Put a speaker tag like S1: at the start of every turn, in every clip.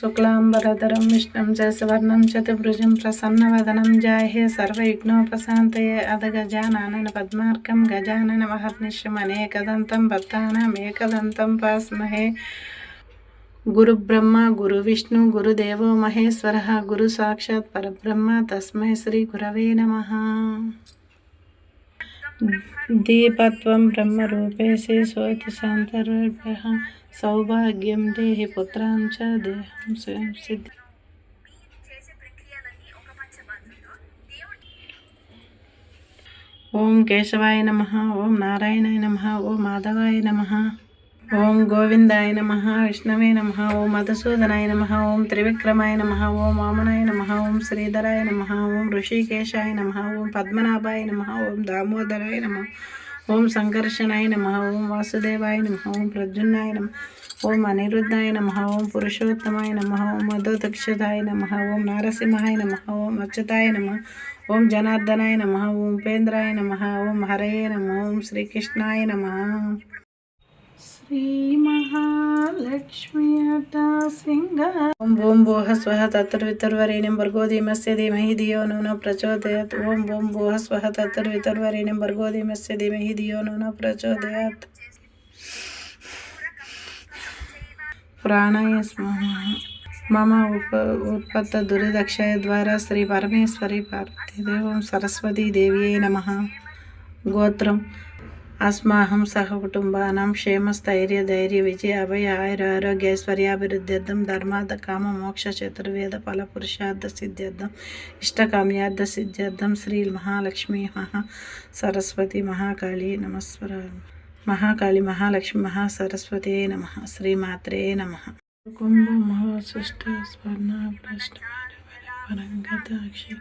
S1: శుక్లాంబరధరం విష్ణుం శశివర్ణం చతుభృజం ప్రసన్నవదనం జాహే సర్వయుగ్నోపశాంతయే అదగజానన పద్మార్కం గజానన మహర్నిశం అనేకదంతం భక్తానామేకదంతం పాస్మహే గురుబ్రహ్మ గురు విష్ణు గురుదేవో మహేశ్వర గురు సాక్షాత్ పరబ్రహ్మ తస్మై శ్రీ గురవే నమ दीपत्व ब्रह्म रूपे से स्वति सांतरूपः सौभाग्यं देहि पुत्रां स्वयं सिद्धि ओम केशवाय नमः ओम नारायणाय नमः ओम माधवाय नमः ఓం గోవిందాయ నమ విష్ణవే నమ ఓం మధుసూదనాయ నమ ఓం త్రివిక్రమాయ నమ ఓం వామనాయ నమ ఓం శ్రీధరాయ నమ ఓం ఋషికేశాయ నమ ఓం పద్మనాభాయ నమ ఓం దామోదరాయ నమ ఓం సంకర్షణాయ నమ ఓం వాసుదేవాయ నమ ఓం ప్రద్యున్నాయ నమ ఓం అనిరుద్ధాయ నమ ఓం పురుషోత్తమాయ నమ ఓం మధుదక్షతాయ నమ ఓం నారసింహాయ నమ ఓం అచ్యుతాయ నమ ఓం జనార్దనాయ నమ ఓం ఉపేంద్రాయ నమ ఓం హరయే నమ ఓం శ్రీకృష్ణాయ నమ ॐ भूं भोः स्वः तत्तर्वितर्वरेण्यं भर्गो धीमस्य धीमहि धियो नो न प्रचोदयात ॐ भूं भोः स्वः तत्तर्वितर्वरेण्यं भर्गो धीमस्य धीमहि धियो नो न मम उप श्रीपरमेश्वरी पार्वतीदेवं सरस्वतीदेव्यै नमः गोत्रम అస్మాహం సహ కుటుంబానం క్షేమ స్థైర్య ధైర్య విజయ అభయ ఆయుర ఆరోగ్యైశ్వర్యాభివృద్ధ్యర్థం ధర్మార్థ కామ మోక్ష చతుర్వేద ఫల పురుషార్థ సిద్ధ్యర్థం ఇష్టకామ్యార్థ సిద్ధ్యర్థం శ్రీ మహాలక్ష్మి మహా సరస్వతి మహాకాళి నమస్వర మహాకాళి మహాలక్ష్మి మహా సరస్వతి నమ శ్రీమాత్రే నమ కుంభ మహాసృష్ట స్వర్ణ భ్రష్ట పరంగదాక్షి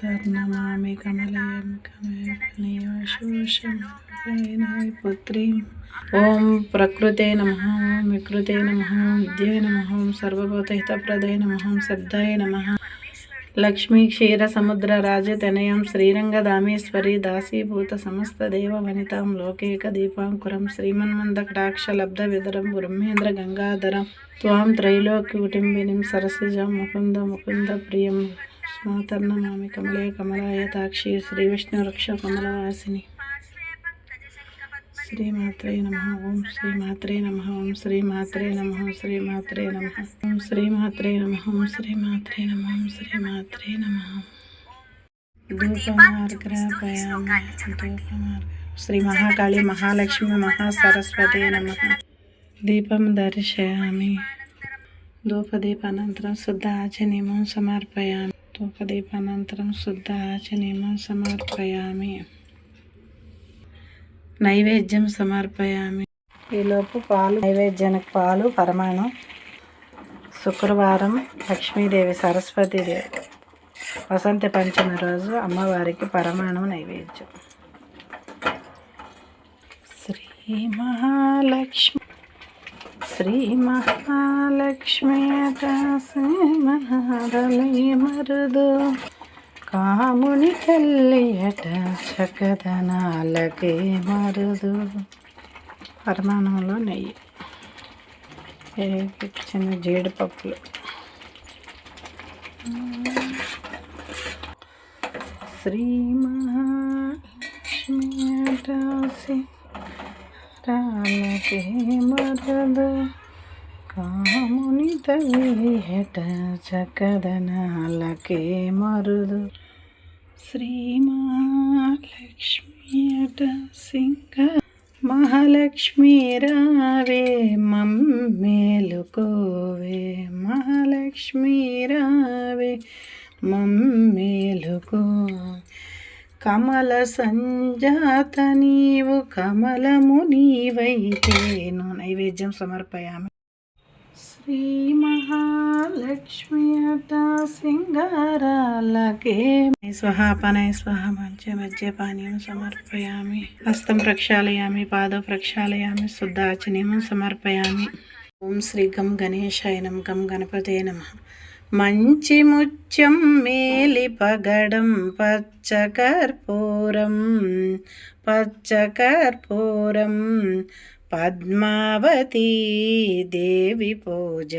S1: कर्णमामि कमलयं कमलयशोषमय पुत्रीं ఓం ప్రకృతే నమ వికృతే నమ విద్యే నమ नमः ॐ सर्वभूतहितप्रदय नमः ॐ లక్ష్మీ క్షీర సముద్ర రాజతనయం దామేశ్వరి దాసీభూత సమస్త దేవ వనితాం లోకేక దీపాంకురం శ్రీమన్మందకటాక్ష లబ్ధ విదరం బ్రహ్మేంద్ర గంగాధరం త్వాం త్రైలోక్యుటింబినిం సరసిజం ముకుంద ముకుంద ప్రియం कमलायताक्षी श्री विष्णु ताक्षी श्रीविष्णुरक्षकमलवासिनि श्रीमात्रे नम ओं श्रीमात्रे नम ओं श्रीमात्रे नम श्रीमात्रे नम ॐ श्रीमात्रे नमः ॐ श्रीमात्रे नमः ॐ श्रीमात्रे नमः श्री महाकाली महालक्ष्मी महासरस्वती नम दीपम दर्शयामि धूपदीपन शुद्ध आचनीम समर्पयामि धूपदीपानन्तरं శుద్ధ आचनीयं సమర్పయామి నైవేద్యం సమర్పయామి ఈలోపు పాలు నైవేద్యానికి పాలు పరమాణం శుక్రవారం లక్ష్మీదేవి దేవి వసంత పంచమి రోజు అమ్మవారికి పరమాణం నైవేద్యం శ్రీ మహాలక్ష్మి శ్రీ మహాలక్ష్మీ శ్రీ మరుదు కాముని అట చకదనాలకే మరుదు పరిమాణంలో నెయ్యి చిన్న జీడిపప్పులు శ్రీ మహాలక్ష్మీట శ్రీ ప్రాణకే మరదు కాముని తవిహట చకదనాలకే మరుదు శ్రీమాలక్ష్మి అట సింగ మహాలక్ష్మీ రావే కోవే మహాలక్ష్మీ రావే కో కమల సంజాత నీవు కమలము నీవైతేను నైవేద్యం సమర్పయామి శ్రీ మహాలక్ష్మి అట సింగారాలకే స్వహ పనై స్వహ మధ్య మధ్య పానీయం సమర్పయామి హస్తం ప్రక్షాళయామి పాద ప్రక్షాళయామి శుద్ధాచనీయం సమర్పయామి ఓం శ్రీ గం గణేశాయనం గం గణపతే నమ మంచి ముత్యం మేలి పగడం పచ్చకర్పూరం పచ్చకర్పూరం పద్మావతి దేవి పూజ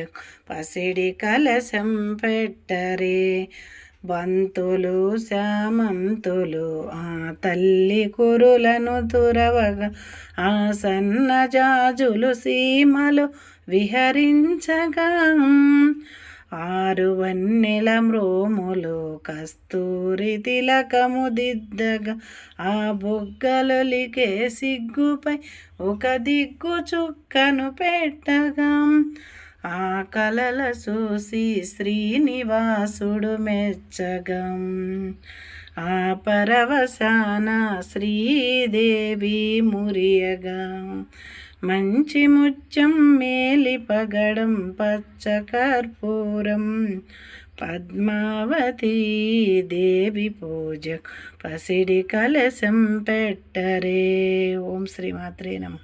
S1: పసిడి కలసం పెట్టరే బంతులు శ్యామంతులు ఆ తల్లి కురులను తురవగా ఆ సన్నజాజులు సీమలు విహరించగా వన్నెల మ్రోములు కస్తూరి తిలకము దిద్దగా ఆ బొగ్గలొలికే సిగ్గుపై ఒక దిగ్గు చుక్కను పెట్టగా ఆ కలల చూసి శ్రీనివాసుడు మెచ్చగం ఆ పరవశాన శ్రీదేవి మురియగా మంచి ముత్యం మేలి పగడం పచ్చ కర్పూరం పద్మావతి దేవి పూజ పసిడి కలశం పెట్టరే ఓం శ్రీమాత్రే నమ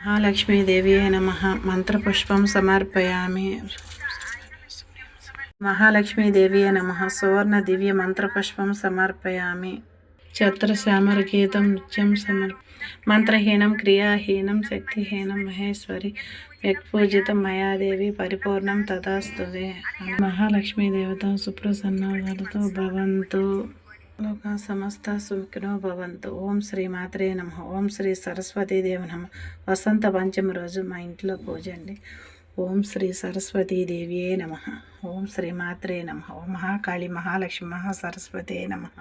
S1: మహాలక్ష్మీదేవి నమ మంత్రపుష్పం సమర్పయామి మహాలక్ష్మీదేవి నమ సువర్ణ దివ్య మంత్రపుష్పం సమర్పయామి ఛత్రశామర గీతం నృత్యం సమర్ప మంత్రహీనం క్రియాహీనం శక్తిహీనం మహేశ్వరి వ్యక్పూజిత మయాదేవి పరిపూర్ణం తదాస్తువే మహాలక్ష్మీ దేవత సుప్రసన్నాదాలతో భవంతు లోక సమస్త సుఖినో భవంతు ఓం శ్రీ మాత్రే నమ ఓం శ్రీ సరస్వతీ దేవ నమ వసంత పంచమి రోజు మా ఇంట్లో పూజ అండి ఓం శ్రీ సరస్వతీ దేవియే నమ ఓం శ్రీ మాత్రే నమ ఓం మహాకాళి మహాలక్ష్మి మహాసరస్వతే నమ